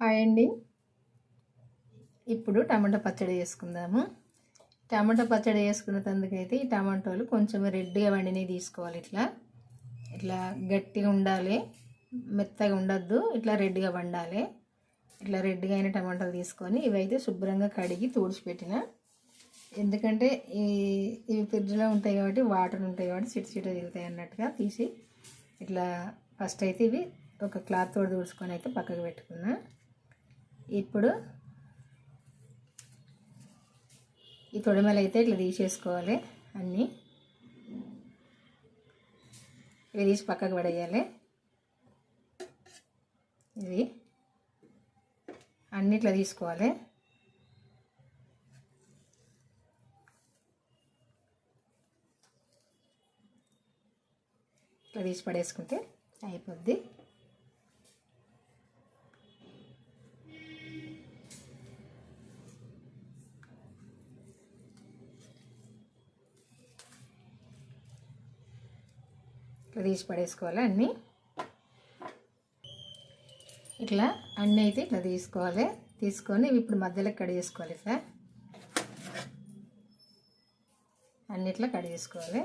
Hi అండి. ఇప్పుడు టమాటా పచ్చడి చేసుకుందాము. టమాటా పచ్చడి చేసుకున్నందుకైతే ఈ టమాటోలు కొంచెం రెడ్గా వండినవి తీసుకోవాలి ఇట్లా. ఇట్లా గట్టిగా ఉండాలి. మెత్తగా ఉండద్దు. ఇట్లా రెడ్గా వండాలి. ఇట్లా రెడ్గా అయిన టమాటాలు తీసుకొని ఇవైతే శుభ్రంగా కడిగి తుడిచిపెట్టిన. ఎందుకంటే ఈ ఇవి ఫ్రిడ్జ్లో ఉంటాయి కాబట్టి వాటర్ ఉంటాయి కాబట్టి చిట చిట తిరుగుతాయి అన్నట్టుగా తీసి ఇట్లా ఫస్ట్ అయితే ఇవి ఒక క్లాత్ తోడు తుడుచుకొని అయితే పక్కకు పెట్టుకున్నా. ఇప్పుడు ఈ తొడిమలు అయితే ఇట్లా తీసేసుకోవాలి అన్నీ. ఇవి తీసి పక్కకు పడేయాలి. ఇవి అన్ని ఇట్లా తీసుకోవాలి. ఇట్లా తీసి పడేసుకుంటే అయిపోద్ది. ఇట్లా తీసి పడేసుకోవాలి అన్నీ. ఇట్లా అన్నీ అయితే ఇట్లా తీసుకోవాలి. తీసుకొని ఇప్పుడు మధ్యలో కట్ చేసుకోవాలి సార్. అన్ని ఇట్లా కట్ చేసుకోవాలి.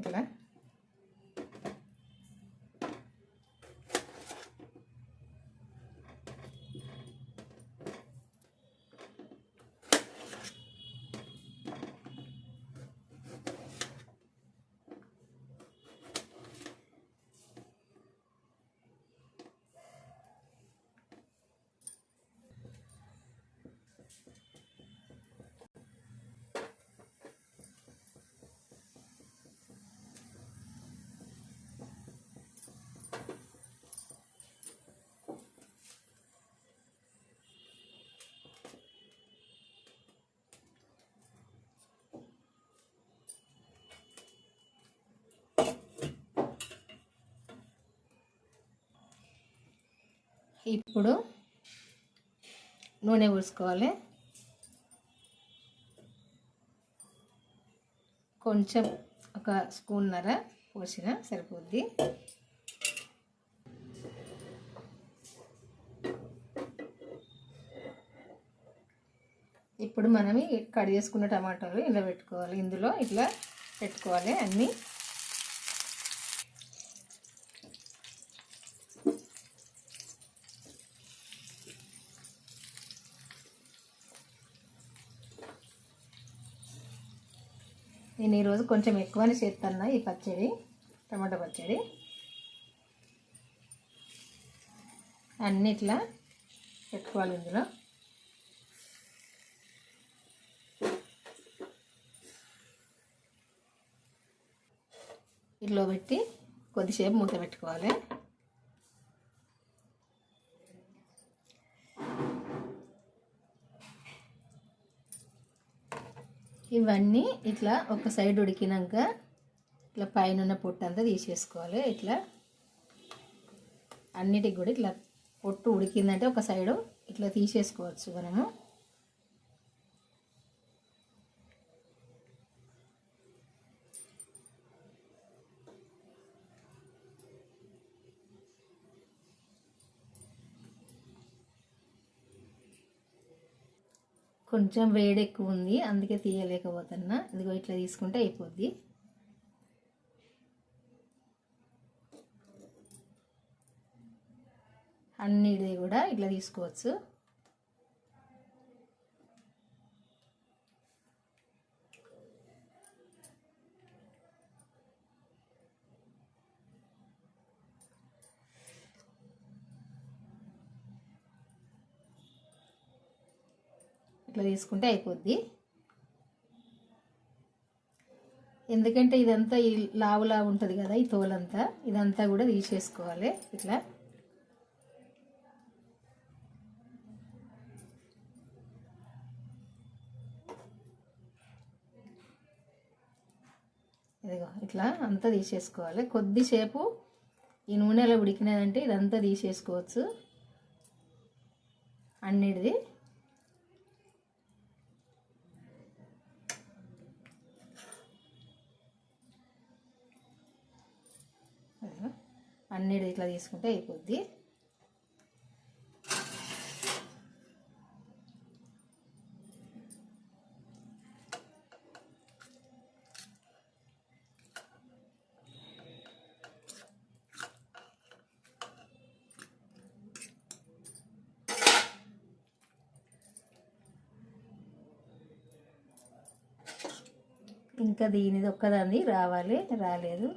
ఇట్లా ఇప్పుడు నూనె పోసుకోవాలి. కొంచెం ఒక స్పూన్నర పోసిన సరిపోద్ది. ఇప్పుడు మనం కట్ చేసుకున్న టమాటాలు ఇలా పెట్టుకోవాలి ఇందులో ఇట్లా పెట్టుకోవాలి అన్నీ. నేను ఈరోజు కొంచెం ఎక్కువనే చేస్తాను ఈ పచ్చడి టమాటా పచ్చడి. అన్నిట్లా పెట్టుకోవాలి ఇందులో. ఇట్లో పెట్టి కొద్దిసేపు మూత పెట్టుకోవాలి. ఇవన్నీ ఇట్లా ఒక సైడ్ ఉడికినాక ఇట్లా పైన ఉన్న పొట్టు అంతా తీసేసుకోవాలి. ఇట్లా అన్నిటికి కూడా ఇట్లా పొట్టు ఉడికిందంటే ఒక సైడు ఇట్లా తీసేసుకోవచ్చు మనము. కొంచెం వేడి ఎక్కువ ఉంది అందుకే తీయలేకపోతున్నా. ఇదిగో ఇట్లా తీసుకుంటే అయిపోద్ది. అన్నిది కూడా ఇట్లా తీసుకోవచ్చు. ఇట్లా తీసుకుంటే అయిపోద్ది. ఎందుకంటే ఇదంతా ఈ లావు లావు ఉంటుంది కదా ఈ తోలంతా. ఇదంతా కూడా తీసేసుకోవాలి ఇట్లా. ఇదిగో ఇట్లా అంతా తీసేసుకోవాలి. కొద్దిసేపు ఈ నూనెలో ఉడికినదంటే ఇదంతా తీసేసుకోవచ్చు. అన్నిటిది. అన్నిటి ఇట్లా తీసుకుంటే అయిపోద్ది. ఇంకా దీనిది ఒక్కదాన్ని రావాలి రాలేదు.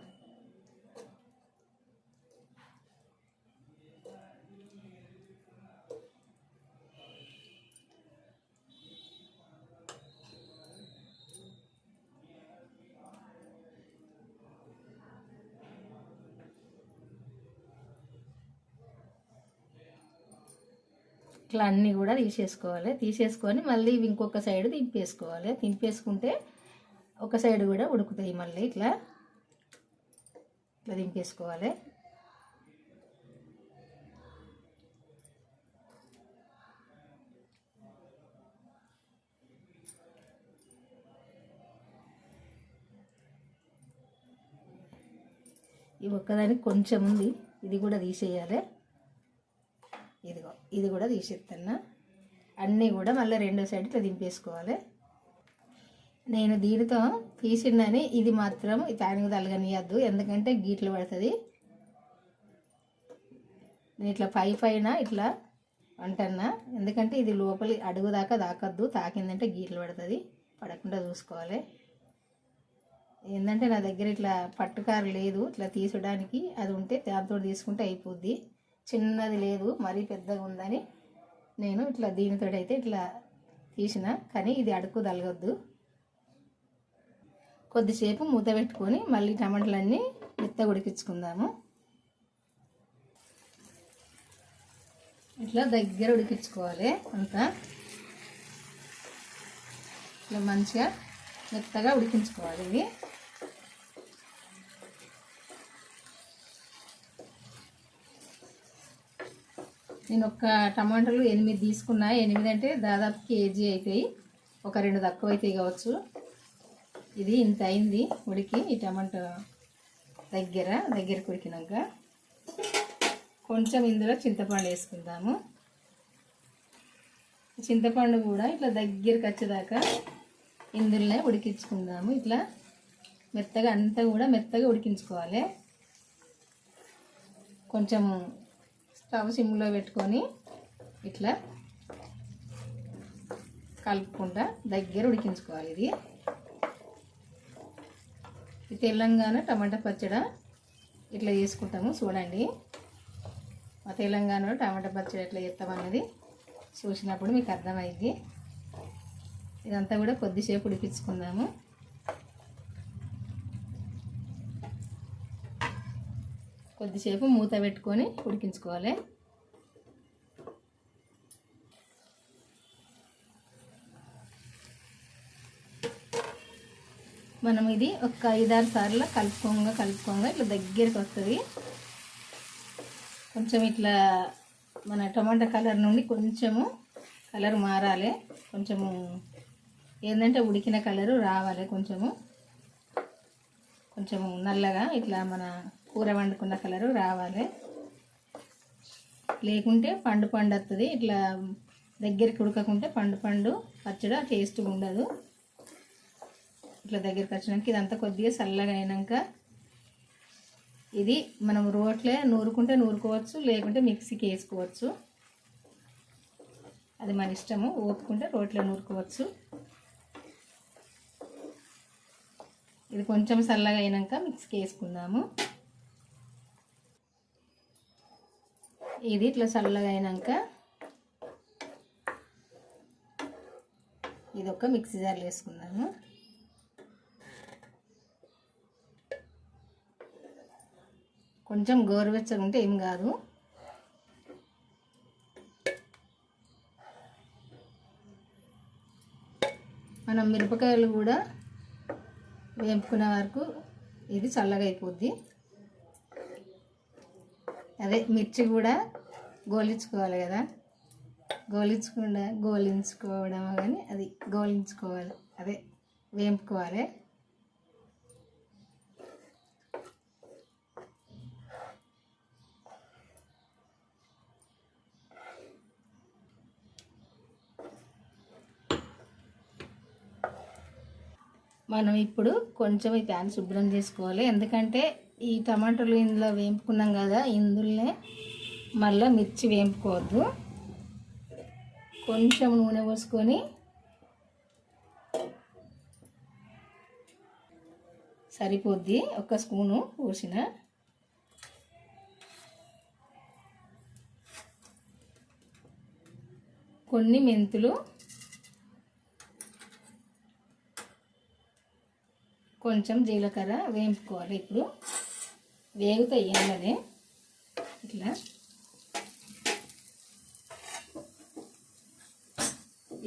ఇట్లా అన్నీ కూడా తీసేసుకోవాలి. తీసేసుకొని మళ్ళీ ఇంకొక సైడ్ దింపేసుకోవాలి దింపేసుకుంటే ఒక సైడ్ కూడా ఉడుకుతాయి మళ్ళీ ఇట్లా. ఇట్లా దింపేసుకోవాలి ఈ ఒక్కదానికి కొంచెం ఉంది. ఇది కూడా తీసేయాలి. ఇది కూడా తీసేస్తున్నా అన్నీ కూడా మళ్ళీ రెండో సైడ్ ఇట్లా దింపేసుకోవాలి. నేను దీనితో తీసిందని ఇది మాత్రం ప్యాన్కి తలగనియద్దు. ఎందుకంటే గీట్లు పడుతుంది. నేను ఇట్లా పై పైన ఇట్లా అంటన్నా. ఎందుకంటే ఇది లోపలి అడుగు దాకా తాకద్దు తాకిందంటే గీట్లు పడుతుంది. పడకుండా చూసుకోవాలి. ఏంటంటే నా దగ్గర ఇట్లా పట్టుకారు లేదు. ఇట్లా తీసడానికి అది ఉంటే దాంతో తీసుకుంటే అయిపోద్ది. చిన్నది లేదు మరీ పెద్దగా ఉందని నేను ఇట్లా దీనితో అయితే ఇట్లా తీసిన. కానీ ఇది అడుగు తలగొద్దు. కొద్దిసేపు మూత పెట్టుకొని మళ్ళీ టమాటాలన్నీ మెత్తగా ఉడికించుకుందాము. ఇట్లా దగ్గర ఉడికించుకోవాలి అంతా. ఇట్లా మంచిగా మెత్తగా ఉడికించుకోవాలి ఇవి. నేను ఒక టమాటాలు ఎనిమిది తీసుకున్నా. ఎనిమిది అంటే దాదాపు కేజీ అవుతాయి ఒక రెండు తక్కువ అవుతాయి కావచ్చు. ఇది ఇంత అయింది ఉడికి ఈ టమాటా దగ్గర దగ్గరకు ఉడికినాక. కొంచెం ఇందులో చింతపండు వేసుకుందాము. చింతపండు కూడా ఇట్లా దగ్గరికి వచ్చేదాకా ఇందులోనే ఉడికించుకుందాము. ఇట్లా మెత్తగా అంతా కూడా మెత్తగా ఉడికించుకోవాలి. కొంచెం స్టవ్ సిమ్లో పెట్టుకొని ఇట్లా కలుపుకుంటా. దగ్గర ఉడికించుకోవాలి ఇది. తెలంగాణ టమాటా పచ్చడి ఇట్లా చేసుకుంటాము. చూడండి. మా తెలంగాణలో టమాటా పచ్చడి ఎట్లా చేస్తామన్నది చూసినప్పుడు మీకు అర్థమైంది. ఇదంతా కూడా కొద్దిసేపు ఉడిపించుకుందాము కొద్దిసేపు మూత పెట్టుకొని ఉడికించుకోవాలి. మనం ఇది ఒక ఐదారు సార్లు కలుపుకోగా కలుపుకోగా ఇట్లా దగ్గరికి వస్తుంది. కొంచెం ఇట్లా మన టమాటా కలర్ నుండి కొంచెము కలర్ మారాలి. కొంచెము ఏంటంటే ఉడికిన కలరు రావాలి కొంచెము. కొంచెము నల్లగా ఇట్లా మన కూర వండుకున్న కలరు రావాలి. లేకుంటే పండు పండు వస్తుంది ఇట్లా దగ్గరికి ఉడకకుంటే పండు పండు పచ్చడి టేస్ట్ ఉండదు. ఇట్లా దగ్గరికి వచ్చినాక ఇదంతా కొద్దిగా చల్లగా అయినాక ఇది మనం రోట్లే నూరుకుంటే నూరుకోవచ్చు లేకుంటే మిక్సీకి వేసుకోవచ్చు. అది మన ఇష్టము. ఓపుకుంటే రోట్లో నూరుకోవచ్చు. ఇది కొంచెం చల్లగా అయినాక మిక్సీకి వేసుకుందాము. ఇది ఇట్లా చల్లగా అయినాక ఇది ఒక మిక్సీ జార్లో వేసుకుందాము. కొంచెం గోరువెచ్చగా ఉంటే ఏం కాదు. మనం మిరపకాయలు కూడా వేపుకునే వరకు ఇది చల్లగా అయిపోద్ది. అదే మిర్చి కూడా గోలించుకోవాలి కదా. గోలించకుండా గోలించుకోవడం కానీ అది గోలించుకోవాలి. అదే వేపుకోవాలి. మనం ఇప్పుడు కొంచెం ఈ ప్యాన్ శుభ్రం చేసుకోవాలి. ఎందుకంటే ఈ టమాటాలు ఇందులో వేపుకున్నాం కదా ఇందులోనే మళ్ళీ మిర్చి వేపుకోవద్దు. కొంచెం నూనె పోసుకొని సరిపోద్ది. ఒక స్పూను పోసిన. కొన్ని మెంతులు కొంచెం జీలకర్ర వేపుకోవాలి ఇప్పుడు. వేగుతాయి అన్నదే ఇట్లా.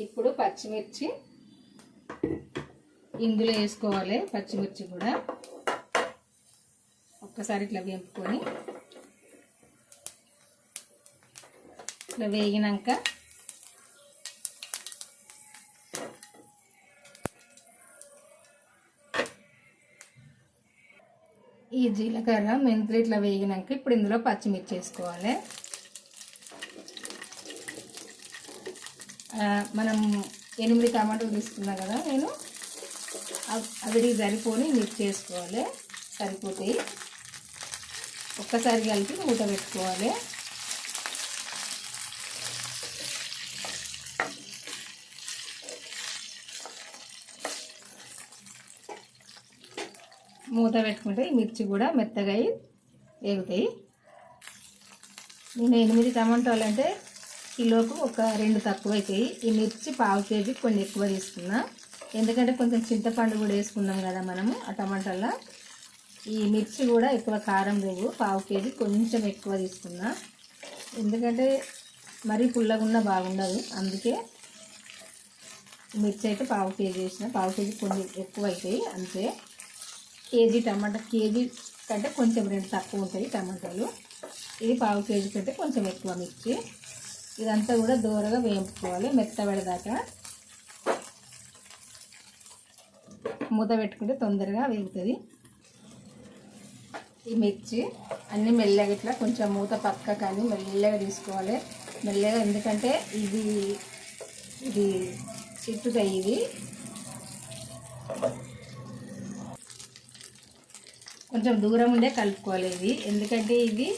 ఇప్పుడు పచ్చిమిర్చి ఇందులో వేసుకోవాలి పచ్చిమిర్చి కూడా. ఒక్కసారి ఇట్లా వేపుకొని. ఇట్లా వేగినాక ఈ జీలకర్ర మెంతులు ఇట్లా వేగినాక ఇప్పుడు ఇందులో పచ్చిమిర్చి వేసుకోవాలి. మనం ఎనిమిది టమాటాలు తీసుకున్నా కదా నేను అవిడికి సరిపోని మిక్స్ చేసుకోవాలి. సరిపోతాయి. ఒక్కసారి కలిపి మూత పెట్టుకోవాలి. మూత పెట్టుకుంటే ఈ మిర్చి కూడా మెత్తగా వేగుతాయి. నేను ఎనిమిది టమాటాలు అంటే కిలోకు ఒక రెండు తక్కువ అవుతాయి ఈ మిర్చి పావు కేజీ కొన్ని ఎక్కువ తీసుకున్నా. ఎందుకంటే కొంచెం చింతపండు కూడా వేసుకున్నాం కదా మనము ఆ టమాటాల్లో ఈ మిర్చి కూడా ఎక్కువ కారం లేవు. పావు కేజీ కొంచెం ఎక్కువ తీసుకున్నా. ఎందుకంటే మరీ పుల్లగున్నా బాగుండదు. అందుకే మిర్చి అయితే పావు కేజీ వేసిన. పావు కేజీ కొన్ని ఎక్కువ అవుతాయి అంతే. కేజీ టమాటా కేజీ కంటే కొంచెం రెండు తక్కువ ఉంటాయి టమాటాలు. ఇది పావు కేజీ కంటే కొంచెం ఎక్కువ మిర్చి. ఇదంతా కూడా దూరగా వేపుకోవాలి మెత్తబడేదాకా. మూత పెట్టుకుంటే తొందరగా వేగుతుంది. ఈ మిర్చి అన్నీ మెల్లగా ఇట్లా కొంచెం మూత పక్క కానీ మెల్లగా తీసుకోవాలి. మెల్లగా ఎందుకంటే ఇది ఇది చిట్టుతాయి ఇది కొంచెం దూరం ఉండే కలుపుకోవాలి ఇవి. ఎందుకంటే ఇవి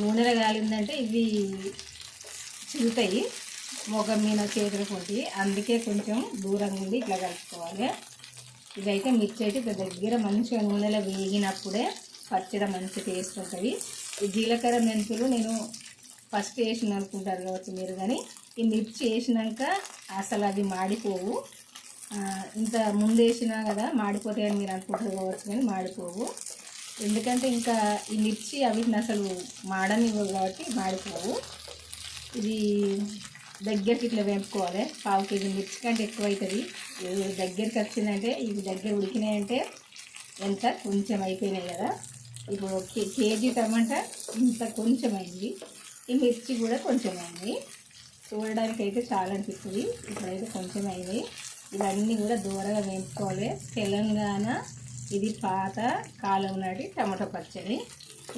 నూనెలో కాలిందంటే ఇవి చిగుతాయి మొగం మీద చేతులు ఉంటాయి అందుకే కొంచెం దూరంగా ఉండి ఇట్లా కలుపుకోవాలి. ఇదైతే మిర్చి అయితే దగ్గర మంచిగా నూనెలో వేగినప్పుడే పచ్చడి మంచి టేస్ట్ ఉంటుంది. ఈ జీలకర్ర మెంతులు నేను ఫస్ట్ వేసిన అనుకుంటారు కావచ్చు మీరు కానీ ఈ మిర్చి వేసినాక అసలు అది మాడిపోవు. ఇంత ముందు వేసినా కదా మాడిపోతాయని మీరు అనుకుంటారు కావచ్చు కానీ మాడిపోవు. ఎందుకంటే ఇంకా ఈ మిర్చి అవి అసలు మాడనివ్వవు కాబట్టి మాడిపోవు. ఇది దగ్గరికి ఇట్లా వేపుకోవాలి. పావు కేజీ మిర్చి కంటే ఎక్కువ అవుతుంది దగ్గరికి వచ్చిందంటే ఇవి దగ్గర ఉడికినాయంటే ఎంత కొంచెం అయిపోయినాయి కదా. ఇప్పుడు కేజీ టమాటా ఇంత కొంచెం అయింది ఈ మిర్చి కూడా కొంచెం అయింది చూడడానికి అయితే చాలా అనిపిస్తుంది. ఇప్పుడైతే కొంచెం అయింది ఇవన్నీ కూడా దూరంగా వేపుకోవాలి. తెలంగాణ ఇది పాత కాలం నాటి టమాటా పచ్చడి.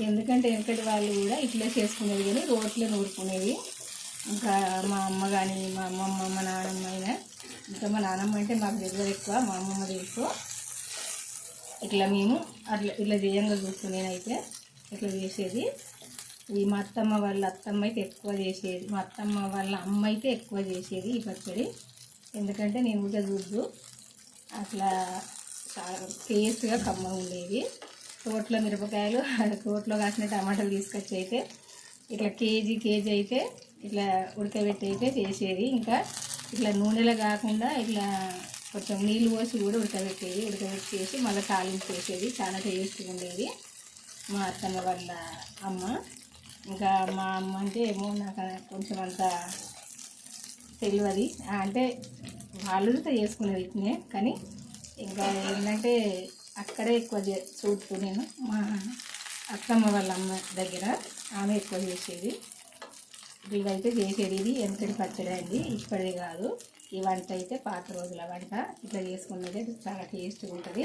ఎందుకంటే వెనకటి వాళ్ళు కూడా ఇట్లే చేసుకునేది కానీ రోట్లో నూరుకునేవి ఇంకా మా అమ్మ కానీ మా అమ్మమ్మ మా నాన్నమ్మ అయినా ఇంకా మా నాన్నమ్మ అంటే మాకు దగ్గర ఎక్కువ మా అమ్మమ్మ తెలుసు ఇట్లా మేము అట్లా ఇట్లా చేయంగా చూస్తూ ఇట్లా చేసేది. ఈ మా అత్తమ్మ వాళ్ళ అత్తమ్మ అయితే ఎక్కువ చేసేది. మా అత్తమ్మ వాళ్ళ అమ్మ అయితే ఎక్కువ చేసేది ఈ పచ్చడి. ఎందుకంటే నేను కూడా చూద్దు అట్లా చాలా టేస్ట్గా కమ్మ ఉండేది తోటలో మిరపకాయలు తోటలో కాసిన టమాటాలు తీసుకొచ్చి అయితే ఇట్లా కేజీ కేజీ అయితే ఇట్లా ఉడకబెట్టి అయితే చేసేది. ఇంకా ఇట్లా నూనెలో కాకుండా ఇట్లా కొంచెం నీళ్ళు పోసి కూడా ఉడకబెట్టేది. ఉడకబెట్టి చేసి మళ్ళీ తాలింపు వేసేది చాలా టేస్ట్గా ఉండేది. మా అత్తమ్మ వాళ్ళ అమ్మ. ఇంకా మా అమ్మ అంటే ఏమో నాకు కొంచెం అంత తెలియదు అంటే వాళ్ళు చేసుకునేది ఇట్నే కానీ ఇంకా ఏంటంటే అక్కడే ఎక్కువ చే నేను మా అత్తమ్మ వాళ్ళ అమ్మ దగ్గర ఆమె ఎక్కువ చేసేది. ఇవైతే చేసేది ఇది వెనకటి పచ్చడి అండి ఇప్పటిది కాదు. ఈ వంట అయితే పాత రోజుల వంట ఇట్లా చేసుకున్నది చాలా టేస్ట్గా ఉంటుంది.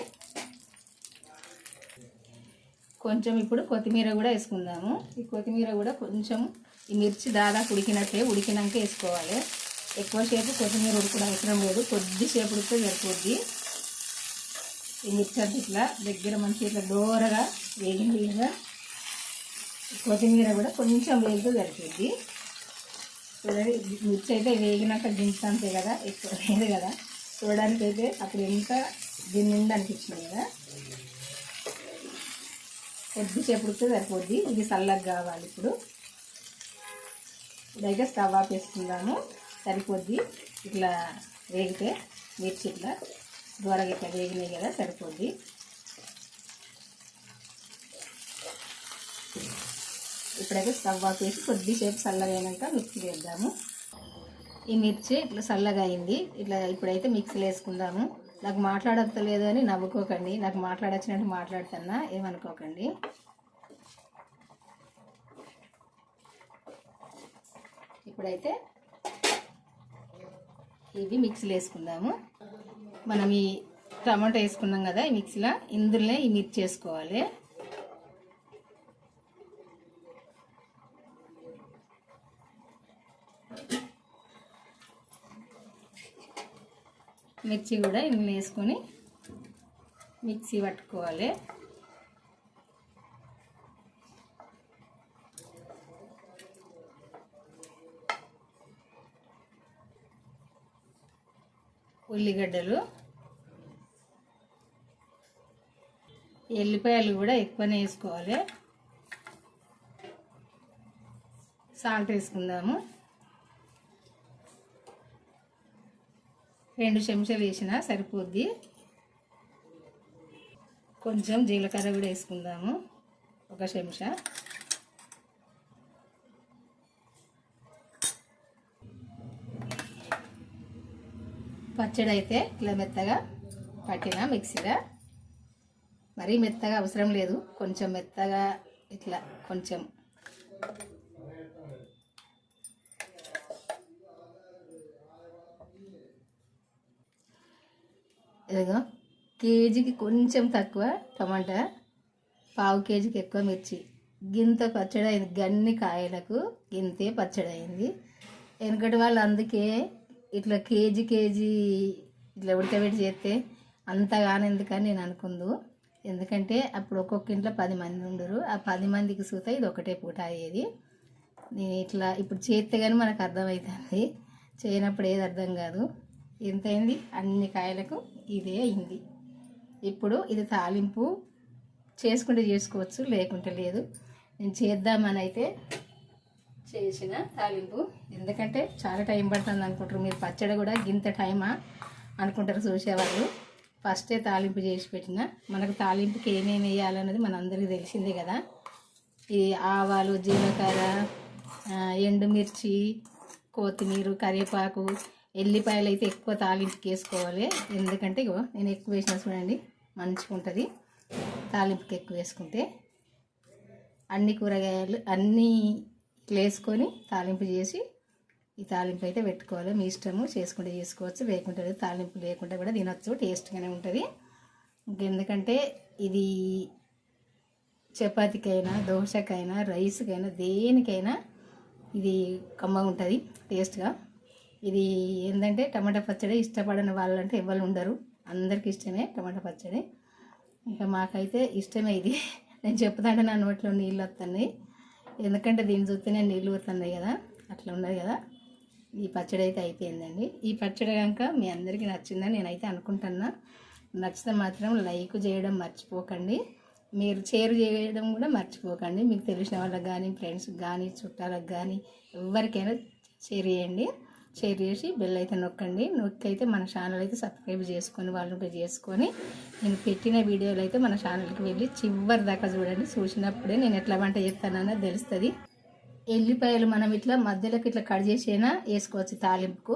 కొంచెం ఇప్పుడు కొత్తిమీర కూడా వేసుకుందాము. ఈ కొత్తిమీర కూడా కొంచెం ఈ మిర్చి దాదాపు ఉడికినట్టే ఉడికినాక వేసుకోవాలి. ఎక్కువసేపు కొత్తిమీర ఉడకడం అవసరం లేదు. కొద్దిసేపు ఉడికితే సరిపోద్ది. ఈ మిక్సర్ ఇట్లా దగ్గర మంచి ఇట్లా దూరగా వేగింది కదా కొత్తిమీర కూడా కొంచెం వేగితే సరిపోద్ది. చూడండి మిర్చి అయితే వేగినాక గింత అంతే కదా ఎక్కువ లేదు కదా. చూడడానికి అయితే అప్పుడు ఎంత దీని అనిపించింది కదా. కొద్దిసేపుడితే సరిపోద్ది. ఇది చల్లగా కావాలి ఇప్పుడు. ఇదైతే స్టవ్ ఆఫ్ వేసుకుందాము సరిపోద్ది. ఇట్లా వేగితే మిర్చి ఇట్లా దూరగా ఇట్లా వేగినాయి కదా సరిపోద్ది. ఇప్పుడైతే స్టవ్ ఆఫ్ చేసి కొద్దిసేపు చల్లగా అయినాక మిక్సీ వేద్దాము. ఈ మిర్చి ఇట్లా చల్లగా అయింది. ఇట్లా ఇప్పుడైతే మిక్సీలో వేసుకుందాము. నాకు మాట్లాడలేదు అని నవ్వుకోకండి. నాకు మాట్లాడచ్చినట్టు మాట్లాడుతున్నా ఏమనుకోకండి. ఇప్పుడైతే ఇవి మిక్సీలో వేసుకుందాము. మనం ఈ టమాటో వేసుకున్నాం కదా ఈ మిక్సీలో ఇందులో ఈ మిర్చి వేసుకోవాలి. మిర్చి కూడా ఇందులో వేసుకొని మిక్సీ పట్టుకోవాలి. ఉల్లిగడ్డలు. ఎల్లిపాయలు కూడా ఎక్కువనే వేసుకోవాలి. సాల్ట్ వేసుకుందాము. రెండు చెంచాలు వేసినా సరిపోద్ది. కొంచెం జీలకర్ర కూడా వేసుకుందాము. ఒక చెంచా. పచ్చడి అయితే ఇట్లా మెత్తగా పట్టిన మిక్సీగా మరీ మెత్తగా అవసరం లేదు. కొంచెం మెత్తగా ఇట్లా కొంచెం. ఇదిగో కేజీకి కొంచెం తక్కువ టమాటా పావు కేజీకి ఎక్కువ మిర్చి. గింత పచ్చడి అయింది గన్ని కాయలకు గింతే పచ్చడి అయింది వెనుకటి వాళ్ళు అందుకే ఇట్లా కేజీ కేజీ ఇట్లా ఉడకబెట్టి చేస్తే అంతగానే ఎందుకని నేను అనుకుందు. ఎందుకంటే అప్పుడు ఒక్కొక్క ఇంట్లో పది మంది ఉండరు. ఆ పది మందికి సూత ఇది ఒకటే పూట అయ్యేది. నేను ఇట్లా ఇప్పుడు చేస్తే కానీ మనకు అర్థమవుతుంది చేయనప్పుడు ఏది అర్థం కాదు. ఎంత అయింది అన్ని కాయలకు ఇదే అయింది. ఇప్పుడు ఇది తాలింపు చేసుకుంటే చేసుకోవచ్చు లేకుంటే లేదు. నేను చేద్దామని అయితే చేసిన తాలింపు. ఎందుకంటే చాలా టైం పడుతుంది అనుకుంటారు. మీరు పచ్చడి కూడా గింత టైమా అనుకుంటారు చూసేవాళ్ళు. ఫస్టే తాలింపు చేసి పెట్టిన. మనకు తాలింపుకి ఏమేమి వేయాలన్నది మనందరికీ తెలిసిందే కదా. ఈ ఆవాలు జీలకర్ర ఎండుమిర్చి కొత్తిమీర కరివేపాకు ఎల్లిపాయలు అయితే ఎక్కువ తాలింపుకి వేసుకోవాలి. ఎందుకంటే ఇగో నేను ఎక్కువ వేసిన చూడండి మంచిగా ఉంటుంది. తాలింపుకి ఎక్కువ వేసుకుంటే అన్ని కూరగాయలు అన్నీ వేసుకొని తాలింపు చేసి ఈ తాలింపు అయితే పెట్టుకోవాలి. మీ ఇష్టము చేసుకుంటే చేసుకోవచ్చు లేకుంటే తాలింపు లేకుండా కూడా తినొచ్చు టేస్ట్గానే ఉంటుంది. ఎందుకంటే ఇది చపాతీకైనా దోశకైనా రైస్కైనా దేనికైనా ఇది కమ్మగా ఉంటుంది టేస్ట్గా. ఇది ఏంటంటే టమాటా పచ్చడి ఇష్టపడని వాళ్ళంటే ఎవరు ఉండరు. అందరికి ఇష్టమే టమాటా పచ్చడి. ఇంకా మాకైతే ఇష్టమే ఇది. నేను చెప్తాంటే నా నోట్లో నీళ్ళు వస్తున్నాయి. ఎందుకంటే దీన్ని చూస్తేనే నీళ్ళు ఊరుతున్నాయి కదా అట్లా ఉన్నది కదా. ఈ పచ్చడి అయితే అయిపోయిందండి. ఈ పచ్చడి కనుక మీ అందరికీ నచ్చిందని నేనైతే అనుకుంటున్నా. నచ్చితే మాత్రం లైక్ చేయడం మర్చిపోకండి. మీరు షేర్ చేయడం కూడా మర్చిపోకండి. మీకు తెలిసిన వాళ్ళకి కానీ ఫ్రెండ్స్కి కానీ చుట్టాలకు కానీ ఎవరికైనా షేర్ చేయండి. షేర్ చేసి బెల్ అయితే నొక్కండి. నొక్కి అయితే మన ఛానల్ అయితే సబ్స్క్రైబ్ చేసుకొని వాళ్ళు చేసుకొని నేను పెట్టిన వీడియోలు అయితే మన ఛానల్కి వెళ్ళి చివరి దాకా చూడండి. చూసినప్పుడే నేను ఎట్లా వంట చేస్తానన్నది తెలుస్తుంది. ఎల్లిపాయలు మనం ఇట్లా మధ్యలోకి ఇట్లా కట్ చేసైనా వేసుకోవచ్చు తాలింపుకు.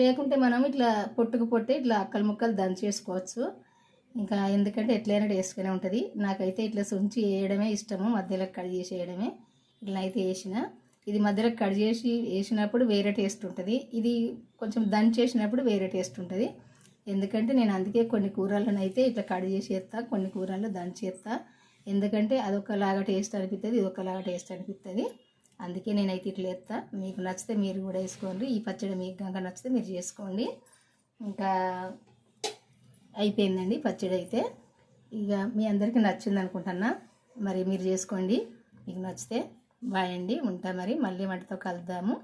లేకుంటే మనం ఇట్లా పొట్టుకు పొట్టి ఇట్లా అక్కలు ముక్కలు దంచేసుకోవచ్చు ఇంకా ఎందుకంటే ఎట్లయినా వేసుకునే ఉంటుంది. నాకైతే ఇట్లా సుంచి వేయడమే ఇష్టము మధ్యలో కట్ చేసి వేయడమే. ఇట్లా అయితే వేసిన. ఇది మధ్యలో కట్ చేసి వేసినప్పుడు వేరే టేస్ట్ ఉంటుంది. ఇది కొంచెం దంచి చేసినప్పుడు వేరే టేస్ట్ ఉంటుంది. ఎందుకంటే నేను అందుకే కొన్ని కూరలను అయితే ఇట్లా కట్ చేసి ఎత్తా కొన్ని కూరల్లో దంచి వేస్తా ఎందుకంటే అదొకలాగా టేస్ట్ అనిపిస్తుంది ఇది ఒకలాగా టేస్ట్ అనిపిస్తుంది అందుకే నేనైతే ఇట్లా వేస్తా మీకు నచ్చితే మీరు కూడా వేసుకోండి. ఈ పచ్చడి మీకు కనుక నచ్చితే మీరు చేసుకోండి. ఇంకా అయిపోయిందండి పచ్చడి అయితే. ఇక మీ అందరికీ నచ్చింది అనుకుంటున్నా మరి మీరు చేసుకోండి. మీకు నచ్చితే బాయ్ అండి. ఉంటా మరి. మళ్ళీ వాటితో కలుద్దాము.